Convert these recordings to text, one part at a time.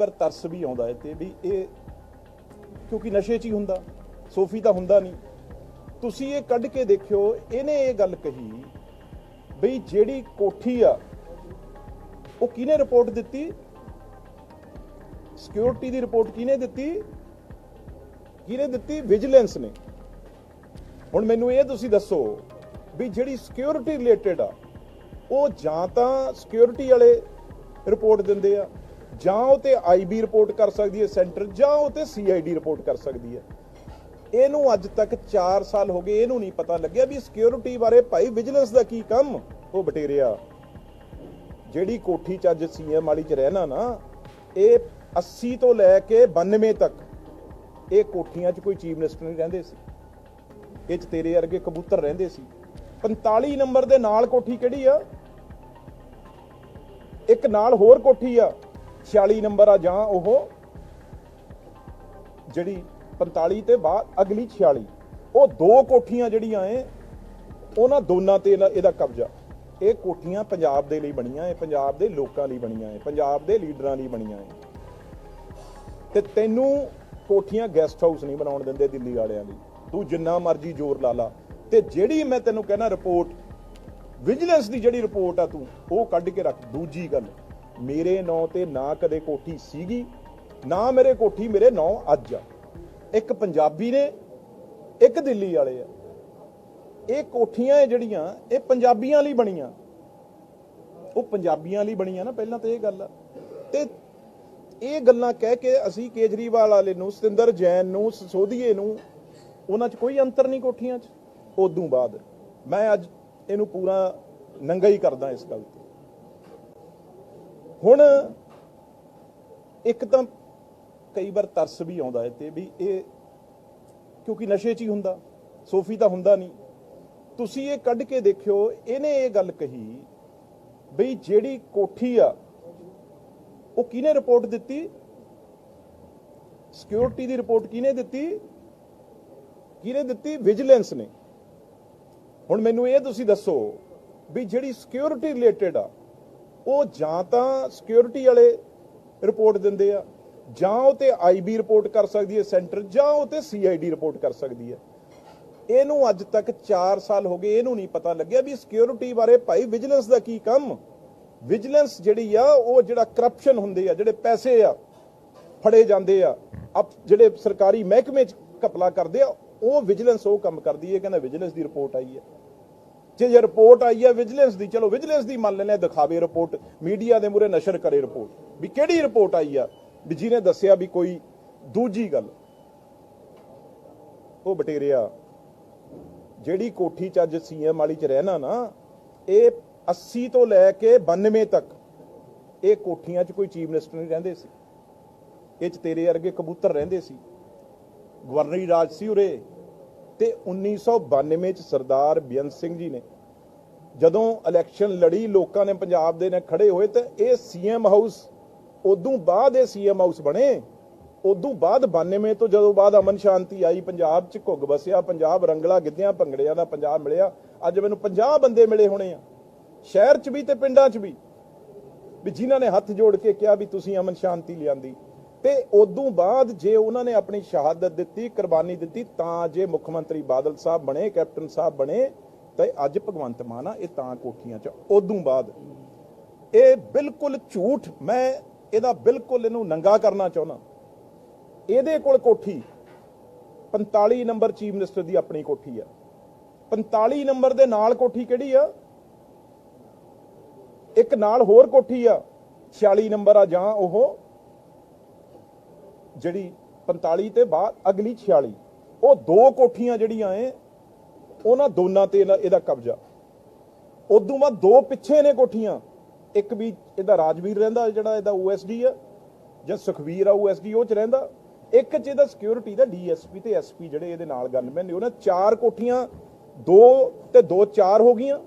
ਵਾਰ ਤਰਸ ਵੀ ਆਉਂਦਾ ਹੈ ਤੇ ਵੀ ਇਹ ਕਿਉਂਕਿ ਨਸ਼ੇ 'ਚ ਹੀ ਹੁੰਦਾ, ਸੋਫੀ ਤਾਂ ਹੁੰਦਾ ਨਹੀਂ। ਤੁਸੀਂ ਇਹ ਕੱਢ ਕੇ ਦੇਖਿਓ, ਇਹਨੇ ਇਹ ਗੱਲ ਕਹੀ ਬਈ ਜਿਹੜੀ ਕੋਠੀ ਆ, ਉਹ ਕਿਹਨੇ ਰਿਪੋਰਟ ਦਿੱਤੀ? ਸਿਕਿਉਰਿਟੀ ਦੀ ਰਿਪੋਰਟ ਕਿਹਨੇ ਦਿੱਤੀ? ਕਿਹਨੇ ਦਿੱਤੀ? ਵਿਜੀਲੈਂਸ ਨੇ। ਹੁਣ ਮੈਨੂੰ ਇਹ ਤੁਸੀਂ ਦੱਸੋ ਵੀ ਜਿਹੜੀ ਸਿਕਿਉਰਿਟੀ ਰਿਲੇਟਡ ਆ, ਉਹ ਜਾਂ ਤਾਂ ਸਿਕਿਉਰਿਟੀ ਵਾਲੇ ਰਿਪੋਰਟ ਦਿੰਦੇ ਆ ਜਾਂ ਉਹ ਤੇ ਆਈਬੀ ਰਿਪੋਰਟ ਕਰ ਸਕਦੀ ਹੈ ਸੈਂਟਰ, ਜਾਂ ਉਹ ਤੇ ਸੀਆਈਡੀ ਰਿਪੋਰਟ ਕਰ ਸਕਦੀ ਹੈ। ਇਹਨੂੰ ਅੱਜ ਤੱਕ 4 ਸਾਲ ਹੋ ਗਏ, ਇਹਨੂੰ ਨਹੀਂ ਪਤਾ ਲੱਗਿਆ ਵੀ ਸਿਕਿਉਰਿਟੀ ਬਾਰੇ ਭਾਈ ਵਿਜੀਲੈਂਸ ਦਾ ਕੀ ਕੰਮ? ਉਹ ਬਟੇਰਿਆ ਜਿਹੜੀ ਕੋਠੀ ਚ ਅੱਜ ਸੀਐਮ ਵਾਲੀ ਚ ਰਹਿਣਾ ਨਾ, ਇਹ 80 ਤੋਂ ਲੈ ਕੇ 92 ਤੱਕ ਇਹ ਕੋਠੀਆਂ 'ਚ ਕੋਈ ਚੀਫ ਮਿਨਿਸਟਰ ਨਹੀਂ ਰਹਿੰਦੇ ਸੀ। ਇਹ 'ਚ ਤੇਰੇ ਵਰਗੇ ਕਬੂਤਰ ਰਹਿੰਦੇ ਸੀ। 45 ਨੰਬਰ ਦੇ ਨਾਲ ਕੋਠੀ ਕਿਹੜੀ ਆ? ਇੱਕ ਨਾਲ ਹੋਰ ਕੋਠੀ ਆ। 46 ਨੰਬਰ ਆ ਜਾਂ ਉਹ ਜਿਹੜੀ 45 ਤੇ ਬਾਅਦ ਅਗਲੀ 46 ਉਹ ਦੋ ਕੋਠੀਆਂ ਜਿਹੜੀਆਂ ਐ, ਉਹਨਾਂ ਦੋਨਾਂ ਤੇ ਇਹਦਾ ਇਹਦਾ ਕਬਜ਼ਾ। ਇਹ ਕੋਠੀਆਂ ਪੰਜਾਬ ਦੇ ਲਈ ਬਣੀਆਂ ਐ, ਪੰਜਾਬ ਦੇ ਲੋਕਾਂ ਲਈ ਬਣੀਆਂ ਐ, ਪੰਜਾਬ ਦੇ ਲੀਡਰਾਂ ਲਈ ਬਣੀਆਂ ਐ। ਤੇ ਤੈਨੂੰ ਕੋਠੀਆਂ ਗੈਸਟ ਹਾਊਸ ਨਹੀਂ ਬਣਾਉਣ ਦਿੰਦੇ ਦਿੱਲੀ ਵਾਲਿਆਂ ਲਈ। ਤੂੰ ਜਿੰਨਾ ਮਰਜ਼ੀ ਜ਼ੋਰ ਲਾ ਲਾ। ਤੇ ਜਿਹੜੀ ਮੈਂ ਤੈਨੂੰ ਕਹਿਣਾ ਰਿਪੋਰਟ ਵਿਜੀਲੈਂਸ ਦੀ ਜਿਹੜੀ ਰਿਪੋਰਟ ਆ ਤੂੰ, ਉਹ ਕੱਢ ਕੇ ਰੱਖ। ਦੂਜੀ ਗੱਲ ਮੇਰੇ ਨਾਂ ਤੇ ਨਾ ਕਦੇ ਕੋਠੀ ਸੀਗੀ, ਨਾ ਮੇਰੇ ਕੋਠੀ ਮੇਰੇ ਨਾਂ ਅੱਜ ਆ। ਇੱਕ ਪੰਜਾਬੀ ਨੇ, ਇੱਕ ਦਿੱਲੀ ਵਾਲੇ ਆ। ਇਹ ਕੋਠੀਆਂ ਇਹ ਜਿਹੜੀਆਂ, ਇਹ ਪੰਜਾਬੀਆਂ ਲਈ ਬਣੀਆਂ। ਉਹ ਪੰਜਾਬੀਆਂ ਲਈ ਬਣੀਆਂ ਨਾ, ਪਹਿਲਾਂ ਤਾਂ ਇਹ ਗੱਲ ਆ। ਤੇ ਇਹ ਗੱਲਾਂ ਕਹਿ ਕੇ ਅਸੀਂ ਕੇਜਰੀਵਾਲ ਵਾਲੇ ਨੂੰ, ਸਤਿੰਦਰ ਜੈਨ ਨੂੰ ਸਸੋਧੀਏ ਨੂੰ, ਉਹਨਾਂ 'ਚ ਕੋਈ ਅੰਤਰ ਨਹੀਂ ਕੋਠੀਆਂ 'ਚ। ਉਦੋਂ ਬਾਅਦ ਮੈਂ ਅੱਜ ਇਹਨੂੰ ਪੂਰਾ ਨੰਗਾ ਹੀ ਕਰਦਾ ਇਸ ਗੱਲ ਤੇ। ਹੁਣ ਇੱਕ ਤਾਂ ਕਈ ਵਾਰ ਤਰਸ ਵੀ ਆਉਂਦਾ ਹੈ ਤੇ ਵੀ ਇਹ ਕਿਉਂਕਿ ਨਸ਼ੇ 'ਚ ਹੀ ਹੁੰਦਾ, ਸੋਫੀ ਤਾਂ ਹੁੰਦਾ ਨਹੀਂ। ਤੁਸੀਂ ਇਹ ਕੱਢ ਕੇ ਦੇਖਿਓ, ਇਹਨੇ ਇਹ ਗੱਲ ਕਹੀ ਬਈ ਜਿਹੜੀ ਕੋਠੀ ਆ, ਉਹ ਕਿਹਨੇ ਰਿਪੋਰਟ ਦਿੱਤੀ? ਸਿਕਿਉਰਿਟੀ ਦੀ ਰਿਪੋਰਟ ਕਿਹਨੇ ਦਿੱਤੀ? ਕਿਹਨੇ ਦਿੱਤੀ? ਵਿਜੀਲੈਂਸ ਨੇ। ਹੁਣ ਮੈਨੂੰ ਇਹ ਤੁਸੀਂ ਦੱਸੋ ਵੀ ਜਿਹੜੀ ਸਿਕਿਉਰਿਟੀ ਰਿਲੇਟਡ ਆ ਉਹ ਜਾਂ ਤਾਂ ਸਿਕਿਉਰਿਟੀ ਵਾਲੇ ਰਿਪੋਰਟ ਦਿੰਦੇ ਆ, ਜਾਂ ਉਹ ਤੇ ਆਈਬੀ ਰਿਪੋਰਟ ਕਰ ਸਕਦੀ ਹੈ ਸੈਂਟਰ ਜਾਂ ਉਹ ਤੇ ਸੀਆਈਡੀ ਰਿਪੋਰਟ ਕਰ ਸਕਦੀ ਹੈ। ਇਹਨੂੰ ਅੱਜ ਤੱਕ 4 ਸਾਲ ਹੋ ਗਏ, ਇਹਨੂੰ ਨਹੀਂ ਪਤਾ ਲੱਗਿਆ ਵੀ ਸਿਕਿਉਰਿਟੀ ਬਾਰੇ ਭਾਈ ਵਿਜੀਲੈਂਸ ਦਾ ਕੀ ਕੰਮ। ਵਿਜੀਲੈਂਸ ਜਿਹੜੀ ਆ, ਉਹ ਜਿਹੜਾ ਕਰਪਸ਼ਨ ਹੁੰਦੇ ਆ, ਜਿਹੜੇ ਪੈਸੇ ਆ, ਫੜੇ ਜਾਂਦੇ ਆ ਜਿਹੜੇ ਸਰਕਾਰੀ ਮਹਿਕਮੇ ਚ ਘਪਲਾ ਕਰਦੇ ਆ, ਉਹ ਵਿਜੀਲੈਂਸ ਉਹ ਕੰਮ ਕਰਦੀ ਹੈ ਕਹਿੰਦਾ ਵਿਜੀਲੈਂਸ ਦੀ ਰਿਪੋਰਟ ਆਈ ਹੈ। ਜੇ ਜੇ ਰਿਪੋਰਟ ਆਈ ਹੈ ਵਿਜੀਲੈਂਸ ਦੀ, ਚਲੋ ਵਿਜੀਲੈਂਸ ਦੀ ਮੰਨ ਲੈਣੇ ਦਿਖਾਵੇ ਰਿਪੋਰਟ, ਮੀਡੀਆ ਦੇ ਮੂਰੇ ਨਸ਼ਰ ਕਰੇ ਰਿਪੋਰਟ। ਵੀ ਕਿਹੜੀ ਰਿਪੋਰਟ ਆਈ ਆ? ਵੀ ਜਿਹਨੇ ਦੱਸਿਆ ਵੀ ਕੋਈ ਦੂਜੀ ਗੱਲ। ਉਹ ਬਟੇਰਿਆ ਜਿਹੜੀ ਕੋਠੀ ਚ ਅੱਜ ਸੀਐਮ ਵਾਲੀ ਚ ਰਹਿਣਾ ਨਾ, ਇਹ 80 ਤੋਂ ਲੈ ਕੇ 92 ਤੱਕ ਇਹ ਕੋਠੀਆਂ 'ਚ ਕੋਈ ਚੀਫ ਮਿਨਿਸਟਰ ਨਹੀਂ ਰਹਿੰਦੇ ਸੀ। ਇਹ 'ਚ ਤੇਰੇ ਵਰਗੇ ਕਬੂਤਰ ਰਹਿੰਦੇ ਸੀ। ਗਵਰਨਰੀ ਰਾਜ ਸੀ ਉਰੇ। ਤੇ 1992 ਚ ਸਰਦਾਰ ਬੇਅੰਤ ਸਿੰਘ ਜੀ ਨੇ ਜਦੋਂ ਇਲੈਕਸ਼ਨ ਲੜੀ, ਲੋਕਾਂ ਨੇ ਪੰਜਾਬ ਦੇ ਨੇ ਖੜੇ ਹੋਏ ਤੇ ਇਹ ਸੀਐਮ ਹਾਊਸ ਉਦੋਂ ਬਾਅਦ ਇਹ ਸੀਐਮ ਹਾਊਸ ਬਣੇ। ਉਦੋਂ ਬਾਅਦ 92 ਤੋਂ ਜਦੋਂ ਬਾਅਦ ਅਮਨ ਸ਼ਾਂਤੀ ਆਈ, ਪੰਜਾਬ ਚ ਘੁੱਗ ਵਸਿਆ ਪੰਜਾਬ ਰੰਗਲਾ ਗਿੱਧਿਆਂ, ਭੰਗੜਿਆਂ ਦਾ ਪੰਜਾਬ ਮਿਲਿਆ। ਅੱਜ ਮੈਨੂੰ 50 ਬੰਦੇ ਮਿਲੇ ਹੋਣੇ ਆ। ਸ਼ਹਿਰ ਚ ਵੀ ਤੇ ਪਿੰਡਾਂ ਚ ਵੀ। ਵੀ ਜਿਨ੍ਹਾਂ ਨੇ ਹੱਥ ਜੋੜ ਕੇ ਕਿਹਾ ਵੀ ਤੁਸੀਂ ਅਮਨ ਸ਼ਾਂਤੀ ਲਿਆਂਦੀ। ਤੇ ਉਦੋਂ ਬਾਅਦ ਜੇ ਉਹਨਾਂ ਨੇ ਆਪਣੀ ਸ਼ਹਾਦਤ ਦਿੱਤੀ, ਕੁਰਬਾਨੀ ਦਿੱਤੀ, ਤਾਂ ਜੇ ਮੁੱਖ ਮੰਤਰੀ ਬਾਦਲ ਸਾਹਿਬ ਬਣੇ, ਕੈਪਟਨ ਸਾਹਿਬ ਬਣੇ, ਤੇ ਅੱਜ ਭਗਵੰਤ ਮਾਨ ਆ, ਇਹ ਤਾਂ ਕੋਠੀਆਂ 'ਚ ਉਦੋਂ ਬਾਅਦ ਇਹ ਬਿਲਕੁਲ ਝੂਠ, ਮੈਂ ਇਹਦਾ ਬਿਲਕੁਲ ਇਹਨੂੰ ਨੰਗਾ ਕਰਨਾ ਚਾਹੁੰਦਾ। ਇਹਦੇ ਕੋਲ ਕੋਠੀ 45 ਨੰਬਰ ਚੀਫ ਮਿਨਿਸਟਰ ਦੀ ਆਪਣੀ ਕੋਠੀ ਆ। 45 ਨੰਬਰ ਦੇ ਨਾਲ ਕੋਠੀ ਕਿਹੜੀ ਆ? ਇੱਕ ਨਾਲ ਹੋਰ ਕੋਠੀ ਆ। 46 ਨੰਬਰ ਆ ਜਾਂ ਉਹ ਜਿਹੜੀ 45 ਤੇ ਬਾਅਦ ਅਗਲੀ 46 ਉਹ ਦੋ ਕੋਠੀਆਂ ਜਿਹੜੀਆਂ ਐ, ਉਹਨਾਂ ਦੋਨਾਂ ਤੇ ਇਹਦਾ ਇਹਦਾ ਕਬਜ਼ਾ। ਉਦੋਂ ਬਾਅਦ ਦੋ ਪਿੱਛੇ ਨੇ ਕੋਠੀਆਂ। ਇੱਕ ਵੀ ਇਹਦਾ ਰਾਜਵੀਰ ਰਹਿੰਦਾ, ਜਿਹੜਾ ਇਹਦਾ ਓਐਸਡੀ ਆ, ਜਾਂ ਸੁਖਵੀਰ ਆ ਓਐਸਡੀ ਉਹ ਚ ਰਹਿੰਦਾ। ਇੱਕ ਚ ਇਹਦਾ ਸਿਕਿਉਰਿਟੀ ਦਾ ਡੀਐਸਪੀ ਤੇ ਐਸਪੀ ਜਿਹੜੇ ਇਹਦੇ ਨਾਲ ਗਨਮੈਨ ਨੇ, ਉਹਨਾਂ ਚਾਰ ਕੋਠੀਆਂ, ਦੋ ਤੇ ਦੋ ਚਾਰ ਹੋ ਗਈਆਂ।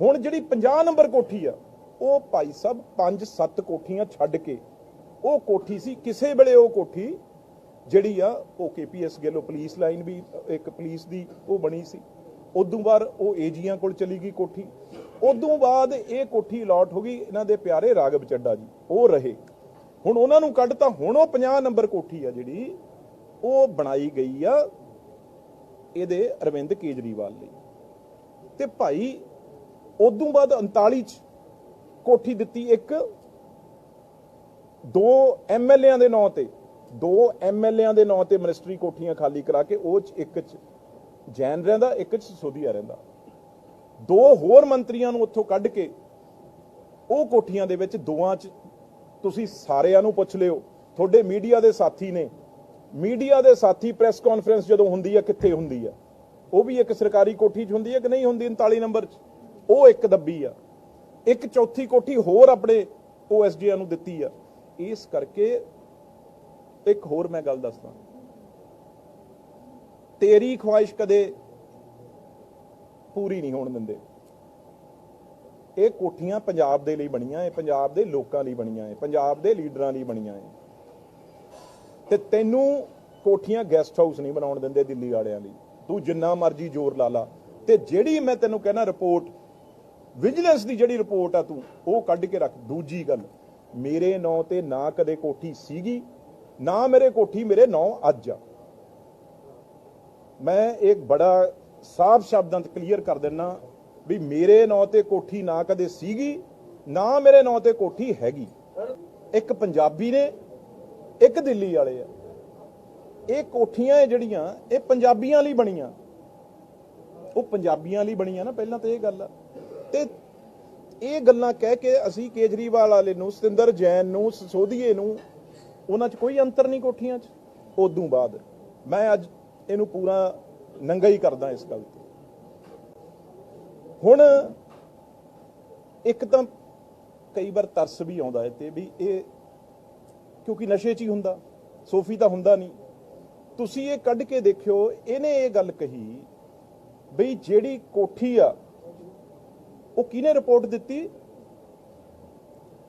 ਹੁਣ ਜਿਹੜੀ 50 ਨੰਬਰ ਕੋਠੀ ਆ, ਉਹ ਭਾਈ ਸਾਹਿਬ 5-7 ਕੋਠੀਆਂ ਛੱਡ ਕੇ ਉਹ ਕੋਠੀ ਸੀ, ਕਿਸੇ ਵੇਲੇ ਉਹ ਕੋਠੀ ਜਿਹੜੀ ਆ, ਉਹ ਕੇਪੀਐਸ ਗਿੱਲ ਪੁਲਿਸ ਲਾਈਨ ਵੀ, ਇੱਕ ਪੁਲਿਸ ਦੀ ਉਹ ਬਣੀ ਸੀ। ਉਦੋਂ ਬਾਅਦ ਉਹ ਏਜੀਆਂ ਕੋਲ ਚਲੀ ਗਈ ਕੋਠੀ। ਉਦੋਂ ਬਾਅਦ ਇਹ ਕੋਠੀ ਅਲਾਟ ਹੋ ਗਈ, ਇਹਨਾਂ ਦੇ ਪਿਆਰੇ ਰਾਗਵ ਚੱਡਾ ਜੀ, ਉਹ ਰਹੇ। ਹੁਣ ਉਹਨਾਂ ਨੂੰ ਕੱਢ ਤਾਂ ਹੁਣ ਉਹ 50 ਨੰਬਰ ਕੋਠੀ ਆ ਜਿਹੜੀ, ਉਹ ਬਣਾਈ ਗਈ ਆ ਇਹਦੇ ਅਰਵਿੰਦ ਕੇਜਰੀਵਾਲ ਲਈ। ਤੇ ਭਾਈ, ਉਦੋਂ ਬਾਅਦ 39 ਚ ਕੋਠੀ ਦਿੱਤੀ ਇੱਕ ਦੋ ਐਮਐਲਏਆਂ ਦੇ ਨਾਂ ਤੇ, ਦੋ ਐਮਐਲਏਆਂ ਦੇ ਨਾਂ ਤੇ ਮਿਨਿਸਟਰੀ ਕੋਠੀਆਂ ਖਾਲੀ ਕਰਾ ਕੇ ਉਹ ਚ ਇੱਕ ਚ ਜੈਨ ਰਹਿੰਦਾ, ਇੱਕ ਚ ਸੋਧੀਆ ਰਹਿੰਦਾ। ਦੋ ਹੋਰ ਮੰਤਰੀਆਂ ਨੂੰ ਉੱਥੋਂ ਕੱਢ ਕੇ ਉਹ ਕੋਠੀਆਂ ਦੇ ਵਿੱਚ ਦੋਆਂ ਚ ਤੁਸੀਂ ਸਾਰਿਆਂ ਨੂੰ ਪੁੱਛ ਲਿਓ। ਤੁਹਾਡੇ ਮੀਡੀਆ ਦੇ ਸਾਥੀ ਨੇ। ਮੀਡੀਆ ਦੇ ਸਾਥੀ ਪ੍ਰੈਸ ਕਾਨਫਰੰਸ ਜਦੋਂ ਹੁੰਦੀ ਆ, ਕਿੱਥੇ ਹੁੰਦੀ ਆ? ਉਹ ਵੀ ਇੱਕ ਸਰਕਾਰੀ ਕੋਠੀ 'ਚ ਹੁੰਦੀ ਹੈ ਕਿ ਨਹੀਂ ਹੁੰਦੀ? 39 ਨੰਬਰ 'ਚ। ਉਹ ਇੱਕ ਦੱਬੀ ਆ। ਇੱਕ ਚੌਥੀ ਕੋਠੀ ਹੋਰ ਆਪਣੇ ਓਐਸਡੀਆਂ ਨੂੰ ਦਿੱਤੀ ਆ। ਇਸ ਕਰਕੇ ਇੱਕ ਹੋਰ ਮੈਂ ਗੱਲ ਦੱਸਦਾ। ਤੇਰੀ ਖੁਆਇਸ਼ ਕਦੇ ਪੂਰੀ ਨਹੀਂ ਹੋਣ ਦਿੰਦੇ। ਇਹ ਕੋਠੀਆਂ ਪੰਜਾਬ ਦੇ ਲਈ ਬਣੀਆਂ ਇਹ ਪੰਜਾਬ ਦੇ ਲੋਕਾਂ ਲਈ ਬਣੀਆਂ ਇਹ ਪੰਜਾਬ ਦੇ ਲੀਡਰਾਂ ਲਈ ਬਣੀਆਂ ਇਹ ਤੇ ਤੈਨੂੰ ਕੋਠੀਆਂ ਗੈਸਟ ਹਾਊਸ ਨਹੀਂ ਬਣਾਉਣ ਦਿੰਦੇ ਦਿੱਲੀ ਵਾਲਿਆਂ ਲਈ। ਤੂੰ ਜਿੰਨਾ ਮਰਜ਼ੀ ਜ਼ੋਰ ਲਾ ਲਾ। ਤੇ ਜਿਹੜੀ ਮੈਂ ਤੈਨੂੰ ਕਹਿਣਾ ਰਿਪੋਰਟ ਵਿਜੀਲੈਂਸ ਦੀ ਜਿਹੜੀ ਰਿਪੋਰਟ ਆ ਤੂੰ, ਉਹ ਕੱਢ ਕੇ ਰੱਖ। ਦੂਜੀ ਗੱਲ ਮੇਰੇ ਨਾਂ ਤੇ ਨਾ ਕਦੇ ਕੋਠੀ ਸੀਗੀ, ਨਾ ਮੇਰੇ ਕੋਠੀ ਮੇਰੇ ਨਾਂ ਅੱਜ ਆ। ਮੈਂ ਇੱਕ ਬੜਾ ਸਾਫ਼ ਸ਼ਬਦਾਂ 'ਚ ਕਲੀਅਰ ਕਰ ਦਿੰਨਾ ਵੀ ਮੇਰੇ ਨਾਂ ਤੇ ਕੋਠੀ ਨਾ ਕਦੇ ਸੀਗੀ, ਨਾ ਮੇਰੇ ਨਾਂ ਤੇ ਕੋਠੀ ਹੈਗੀ। ਇੱਕ ਪੰਜਾਬੀ ਨੇ, ਇੱਕ ਦਿੱਲੀ ਵਾਲੇ ਆ। ਇਹ ਕੋਠੀਆਂ ਇਹ ਜਿਹੜੀਆਂ, ਇਹ ਪੰਜਾਬੀਆਂ ਲਈ ਬਣੀਆਂ। ਉਹ ਪੰਜਾਬੀਆਂ ਲਈ ਬਣੀਆਂ ਨਾ, ਪਹਿਲਾਂ ਤਾਂ ਇਹ ਗੱਲ ਆ। ਤੇ ਇਹ ਗੱਲਾਂ ਕਹਿ ਕੇ ਅਸੀਂ ਕੇਜਰੀਵਾਲ ਵਾਲੇ ਨੂੰ, ਸਤਿੰਦਰ ਜੈਨ ਨੂੰ ਸੋਧੀਏ ਨੂੰ, ਉਹਨਾਂ 'ਚ ਕੋਈ ਅੰਤਰ ਨਹੀਂ ਕੋਠੀਆਂ 'ਚ? ਉਦੋਂ ਬਾਅਦ ਮੈਂ ਅੱਜ ਇਹਨੂੰ ਪੂਰਾ ਨੰਗਾ ਹੀ ਕਰਦਾ ਇਸ ਗੱਲ ਤੇ। ਹੁਣ ਇੱਕ ਤਾਂ ਕਈ ਵਾਰ ਤਰਸ ਵੀ ਆਉਂਦਾ ਹੈ ਤੇ ਵੀ ਇਹ ਕਿਉਂਕਿ ਨਸ਼ੇ 'ਚ ਹੀ ਹੁੰਦਾ, ਸੋਫੀ ਤਾਂ ਹੁੰਦਾ ਨਹੀਂ। ਤੁਸੀਂ ਇਹ ਕੱਢ ਕੇ ਦੇਖਿਓ, ਇਹਨੇ ਇਹ ਗੱਲ ਕਹੀ ਬਈ ਜਿਹੜੀ ਕੋਠੀ ਆ ਉਹ ਕਿਹਨੇ ਰਿਪੋਰਟ ਦਿੱਤੀ?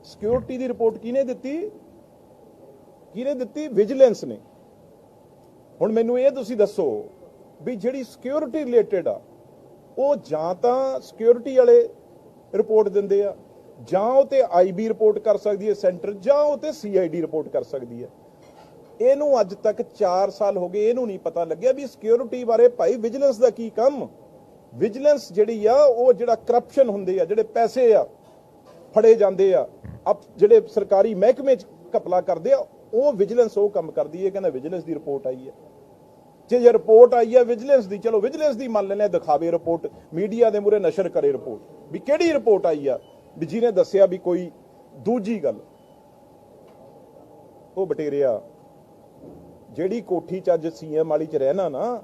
ਸਿਕਿਉਰਿਟੀ ਦੀ ਰਿਪੋਰਟ ਕਿਹਨੇ ਦਿੱਤੀ? ਕਿਹਨੇ ਦਿੱਤੀ? ਵਿਜੀਲੈਂਸ ਨੇ। ਹੁਣ ਮੈਨੂੰ ਇਹ ਤੁਸੀਂ ਦੱਸੋ ਵੀ ਜਿਹੜੀ ਸਿਕਿਉਰਿਟੀ ਰਿਲੇਟਡ ਆ, ਉਹ ਜਾਂ ਤਾਂ ਸਿਕਿਉਰਿਟੀ ਵਾਲੇ ਰਿਪੋਰਟ ਦਿੰਦੇ ਆ, ਜਾਂ ਉਹ ਤੇ ਆਈਬੀ ਰਿਪੋਰਟ ਕਰ ਸਕਦੀ ਹੈ ਸੈਂਟਰ ਜਾਂ ਉਹ ਤੇ ਸੀਆਈਡੀ ਰਿਪੋਰਟ ਕਰ ਸਕਦੀ ਹੈ। ਇਹਨੂੰ ਅੱਜ ਤੱਕ 4 ਸਾਲ ਹੋ ਗਏ, ਇਹਨੂੰ ਨਹੀਂ ਪਤਾ ਲੱਗਿਆ ਵੀ ਸਿਕਿਉਰਿਟੀ ਬਾਰੇ ਭਾਈ ਵਿਜੀਲੈਂਸ ਦਾ ਕੀ ਕੰਮ। ਵਿਜੀਲੈਂਸ ਜਿਹੜੀ ਆ, ਉਹ ਜਿਹੜਾ ਕਰਪਸ਼ਨ ਹੁੰਦੇ ਆ, ਜਿਹੜੇ ਪੈਸੇ ਆ, ਫੜੇ ਜਾਂਦੇ ਆ, ਅਪ ਜਿਹੜੇ ਸਰਕਾਰੀ ਮਹਿਕਮੇ ਚ ਘਪਲਾ ਕਰਦੇ ਆ, ਉਹ ਵਿਜੀਲੈਂਸ ਉਹ ਕੰਮ ਕਰਦੀ ਹੈ ਕਹਿੰਦਾ ਵਿਜੀਲੈਂਸ ਦੀ ਰਿਪੋਰਟ ਆਈ ਹੈ ਜੇ ਜੇ ਰਿਪੋਰਟ ਆਈ ਹੈ ਵਿਜੀਲੈਂਸ ਦੀ, ਚਲੋ ਵਿਜੀਲੈਂਸ ਦੀ ਮੰਨ ਲੈਣੇ ਦਿਖਾਵੇ ਰਿਪੋਰਟ, ਮੀਡੀਆ ਦੇ ਮੂਰੇ ਨਸ਼ਰ ਕਰੇ ਰਿਪੋਰਟ, ਵੀ ਕਿਹੜੀ ਰਿਪੋਰਟ ਆਈ ਆ? ਵੀ ਜਿਹਨੇ ਦੱਸਿਆ ਵੀ ਕੋਈ ਦੂਜੀ ਗੱਲ। ਉਹ ਬਟੇਰਿਆ, ਜਿਹੜੀ ਕੋਠੀ ਚ ਅੱਜ ਸੀਐਮ ਵਾਲੀ ਚ ਰਹਿਣਾ ਨਾ,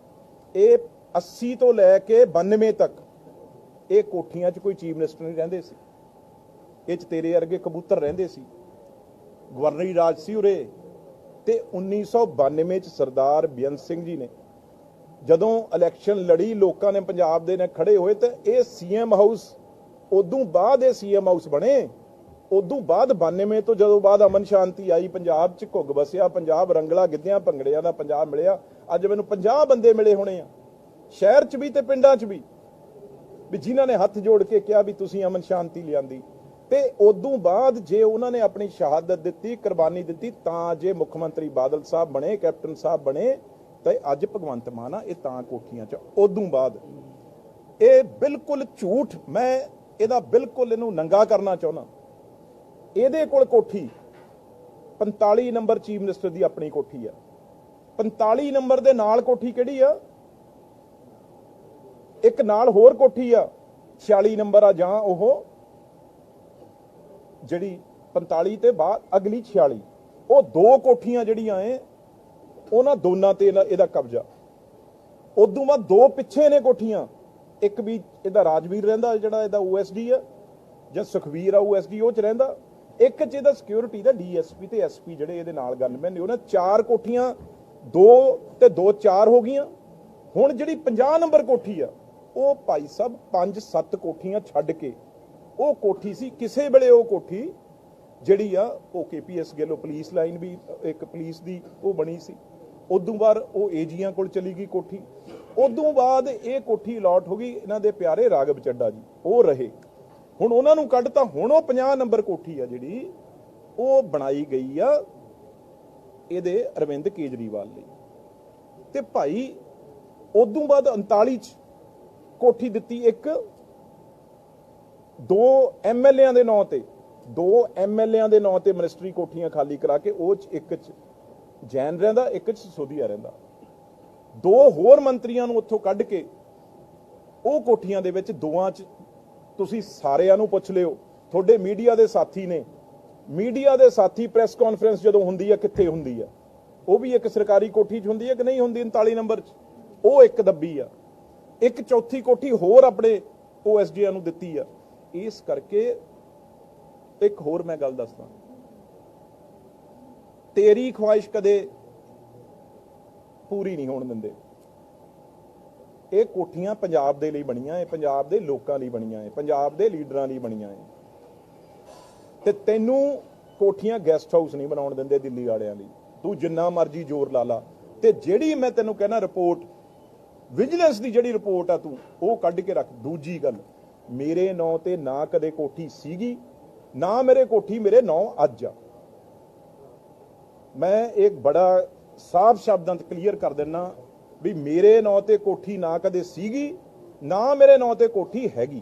ਇਹ 80 ਤੋਂ ਲੈ ਕੇ 92 ਤੱਕ, ਇਹ ਕੋਠੀਆਂ 'ਚ ਕੋਈ ਚੀਫ ਮਿਨਿਸਟਰ ਨਹੀਂ ਰਹਿੰਦੇ ਸੀ। ਇਹ 'ਚ ਤੇਰੇ ਵਰਗੇ ਕਬੂਤਰ ਰਹਿੰਦੇ ਸੀ। ਗਵਰਨਰੀ ਰਾਜ ਸੀ ਉਰੇ। ਤੇ 1992 ਚ ਸਰਦਾਰ ਬੇਅੰਤ ਸਿੰਘ ਜੀ ਨੇ, ਜਦੋਂ ਇਲੈਕਸ਼ਨ ਲੜੀ, ਲੋਕਾਂ ਨੇ ਪੰਜਾਬ ਦੇ ਨੇ ਖੜੇ ਹੋਏ ਤੇ ਇਹ ਸੀਐਮ ਹਾਊਸ ਉਦੋਂ ਬਾਅਦ ਇਹ ਸੀਐਮ ਹਾਊਸ ਬਣੇ। ਉਦੋਂ ਬਾਅਦ 92 ਤੋਂ ਜਦੋਂ ਬਾਅਦ ਅਮਨ ਸ਼ਾਂਤੀ ਆਈ, ਪੰਜਾਬ ਚ ਘੁੱਗ ਵਸਿਆ, ਪੰਜਾਬ ਰੰਗਲਾ ਗਿੱਧਿਆਂ, ਭੰਗੜਿਆਂ ਦਾ ਪੰਜਾਬ ਮਿਲਿਆ। ਅੱਜ ਮੈਨੂੰ 50 ਬੰਦੇ ਮਿਲੇ ਹੋਣੇ ਆ। ਸ਼ਹਿਰ ਚ ਵੀ ਤੇ ਪਿੰਡਾਂ ਚ ਵੀ ਵੀ ਜਿਨ੍ਹਾਂ ਨੇ ਹੱਥ ਜੋੜ ਕੇ ਕਿਹਾ ਵੀ ਤੁਸੀਂ ਅਮਨ ਸ਼ਾਂਤੀ ਲਿਆਂਦੀ। ਤੇ ਉਦੋਂ ਬਾਅਦ ਜੇ ਉਹਨਾਂ ਨੇ ਆਪਣੀ ਸ਼ਹਾਦਤ ਦਿੱਤੀ, ਕੁਰਬਾਨੀ ਦਿੱਤੀ, ਤਾਂ ਜੇ ਮੁੱਖ ਮੰਤਰੀ ਬਾਦਲ ਸਾਹਿਬ ਬਣੇ, ਕੈਪਟਨ ਸਾਹਿਬ ਬਣੇ, ਤੇ ਅੱਜ ਭਗਵੰਤ ਮਾਨ ਆ, ਇਹ ਤਾਂ ਕੋਠੀਆਂ 'ਚ ਉਦੋਂ ਬਾਅਦ ਇਹ ਬਿਲਕੁਲ ਝੂਠ, ਮੈਂ ਇਹਦਾ ਬਿਲਕੁਲ ਇਹਨੂੰ ਨੰਗਾ ਕਰਨਾ ਚਾਹੁੰਦਾ। ਇਹਦੇ ਕੋਲ ਕੋਠੀ 45 ਨੰਬਰ ਚੀਫ ਮਿਨਿਸਟਰ ਦੀ ਆਪਣੀ ਕੋਠੀ ਆ। 45 ਨੰਬਰ ਦੇ ਨਾਲ ਕੋਠੀ ਕਿਹੜੀ ਆ? ਇੱਕ ਨਾਲ ਹੋਰ ਕੋਠੀ ਆ 46 ਨੰਬਰ ਆ ਜਾਂ ਉਹ ਜਿਹੜੀ 45 ਤੇ ਬਾਅਦ ਅਗਲੀ 46 ਉਹ ਦੋ ਕੋਠੀਆਂ ਜਿਹੜੀਆਂ ਏ ਉਹਨਾਂ ਦੋਨਾਂ ਤੇ ਇਹਦਾ- ਇਹਦਾ ਕਬਜ਼ਾ। ਉਦੋਂ ਬਾਅਦ ਦੋ ਪਿੱਛੇ ਨੇ ਕੋਠੀਆਂ। ਇੱਕ ਵੀ ਇਹਦਾ ਰਾਜਵੀਰ ਰਹਿੰਦਾ, ਜਿਹੜਾ ਇਹਦਾ ਓਐਸਡੀ ਆ, ਜਾਂ ਸੁਖਵੀਰ ਆ ਓਐਸਡੀ ਉਹ ਚ ਰਹਿੰਦਾ। ਇੱਕ ਚ ਇਹਦਾ ਸਿਕਿਉਰਿਟੀ ਦਾ ਡੀਐਸਪੀ ਤੇ ਐਸਪੀ ਜਿਹੜੇ ਇਹਦੇ ਨਾਲ ਗਨਮੈਨ ਨੇ, ਉਹਨਾਂ ਚਾਰ ਕੋਠੀਆਂ, ਦੋ ਤੇ ਦੋ ਚਾਰ ਹੋ ਗਈਆਂ। ਹੁਣ ਜਿਹੜੀ 50 ਨੰਬਰ ਕੋਠੀ ਆ ਉਹ ਭਾਈ ਸਾਹਿਬ 5-7 ਕੋਠੀਆਂ ਛੱਡ ਕੇ, ਉਹ ਕੋਠੀ ਸੀ ਕਿਸੇ ਵੇਲੇ ਉਹ ਕੋਠੀ ਜਿਹੜੀ ਆ ਉਹ ਕੇਪੀਐਸ ਗੇਲੋ ਪੁਲਿਸ ਲਾਈਨ ਵੀ, ਇੱਕ ਪੁਲਿਸ ਦੀ ਉਹ ਬਣੀ ਸੀ। ਉਦੋਂ ਬਾਅਦ ਉਹ ਏਜੀਆਂ ਕੋਲ ਚਲੀ ਗਈ ਕੋਠੀ। ਉਦੋਂ ਬਾਅਦ ਇਹ ਕੋਠੀ ਅਲਾਟ ਹੋ ਗਈ ਇਹਨਾਂ ਦੇ ਪਿਆਰੇ ਰਾਗਵ ਚੱਡਾ ਜੀ, ਉਹ ਰਹੇ। ਹੁਣ ਉਹਨਾਂ ਨੂੰ ਕੱਢ ਤਾਂ ਹੁਣ ਉਹ 50 ਨੰਬਰ ਕੋਠੀ ਆ ਜਿਹੜੀ, ਉਹ ਬਣਾਈ ਗਈ ਆ ਇਹਦੇ ਅਰਵਿੰਦ ਕੇਜਰੀਵਾਲ ਲਈ। ਤੇ ਭਾਈ, ਉਦੋਂ ਬਾਅਦ 39 ਚ ਕੋਠੀ ਦਿੱਤੀ ਇੱਕ, ਦੋ ਐਮਐਲਏਆਂ ਦੇ ਨਾਂ ਤੇ, ਦੋ ਐਮਐਲਏਆਂ ਦੇ ਨਾਂ ਤੇ ਮਿਨਿਸਟਰੀ ਕੋਠੀਆਂ ਖਾਲੀ ਕਰਾ ਕੇ ਉਹ ਚ ਇੱਕ ਚ ਜੈਨ ਰਹਿੰਦਾ, ਇੱਕ ਚ ਸੋਧੀਆ ਰਹਿੰਦਾ। ਦੋ ਹੋਰ ਮੰਤਰੀਆਂ ਨੂੰ ਉੱਥੋਂ ਕੱਢ ਕੇ ਉਹ ਕੋਠੀਆਂ ਦੇ ਵਿੱਚ ਦੋਆਂ ਚ ਤੁਸੀਂ ਸਾਰਿਆਂ ਨੂੰ ਪੁੱਛ ਲਿਓ। ਤੁਹਾਡੇ ਮੀਡੀਆ ਦੇ ਸਾਥੀ ਨੇ। ਮੀਡੀਆ ਦੇ ਸਾਥੀ ਪ੍ਰੈਸ ਕਾਨਫਰੰਸ ਜਦੋਂ ਹੁੰਦੀ ਹੈ ਕਿੱਥੇ ਹੁੰਦੀ ਹੈ ਉਹ ਵੀ ਇੱਕ ਸਰਕਾਰੀ ਕੋਠੀ 'ਚ ਹੁੰਦੀ ਹੈ ਕਿ ਨਹੀਂ ਹੁੰਦੀ? 39 ਨੰਬਰ 'ਚ। ਉਹ ਇੱਕ ਦੱਬੀ ਆ। ਇੱਕ ਚੌਥੀ ਕੋਠੀ ਹੋਰ ਆਪਣੇ ਓਐਸਡੀਆਂ ਨੂੰ ਦਿੱਤੀ ਆ। ਇਸ ਕਰਕੇ ਇੱਕ ਹੋਰ ਮੈਂ ਗੱਲ ਦੱਸਦਾ। ਤੇਰੀ ਖੁਆਇਸ਼ ਕਦੇ ਪੂਰੀ ਨਹੀਂ ਹੋਣ ਦਿੰਦੇ। ਇਹ ਕੋਠੀਆਂ ਪੰਜਾਬ ਦੇ ਲਈ ਬਣੀਆਂ ਇਹ ਪੰਜਾਬ ਦੇ ਲੋਕਾਂ ਲਈ ਬਣੀਆਂ ਇਹ ਪੰਜਾਬ ਦੇ ਲੀਡਰਾਂ ਲਈ ਬਣੀਆਂ ਇਹ ਤੇ ਤੈਨੂੰ ਕੋਠੀਆਂ ਗੈਸਟ ਹਾਊਸ ਨਹੀਂ ਬਣਾਉਣ ਦਿੰਦੇ ਦਿੱਲੀ ਵਾਲਿਆਂ ਲਈ। ਤੂੰ ਜਿੰਨਾ ਮਰਜ਼ੀ ਜ਼ੋਰ ਲਾ ਲਾ। ਤੇ ਜਿਹੜੀ ਮੈਂ ਤੈਨੂੰ ਕਹਿਣਾ ਰਿਪੋਰਟ ਵਿਜੀਲੈਂਸ ਦੀ ਜਿਹੜੀ ਰਿਪੋਰਟ ਆ ਤੂੰ, ਉਹ ਕੱਢ ਕੇ ਰੱਖ। ਦੂਜੀ ਗੱਲ, ਮੇਰੇ ਨਾਂ ਤੇ ਨਾ ਕਦੇ ਕੋਠੀ ਸੀਗੀ, ਨਾ ਮੇਰੇ ਕੋਠੀ ਮੇਰੇ ਨਾਂ ਅੱਜ ਆ। ਮੈਂ ਇੱਕ ਬੜਾ ਸਾਫ਼ ਸ਼ਬਦਾਂ 'ਚ ਕਲੀਅਰ ਕਰ ਦਿੰਨਾ ਵੀ ਮੇਰੇ ਨਾਂ ਤੇ ਕੋਠੀ ਨਾ ਕਦੇ ਸੀਗੀ, ਨਾ ਮੇਰੇ ਨਾਂ ਤੇ ਕੋਠੀ ਹੈਗੀ।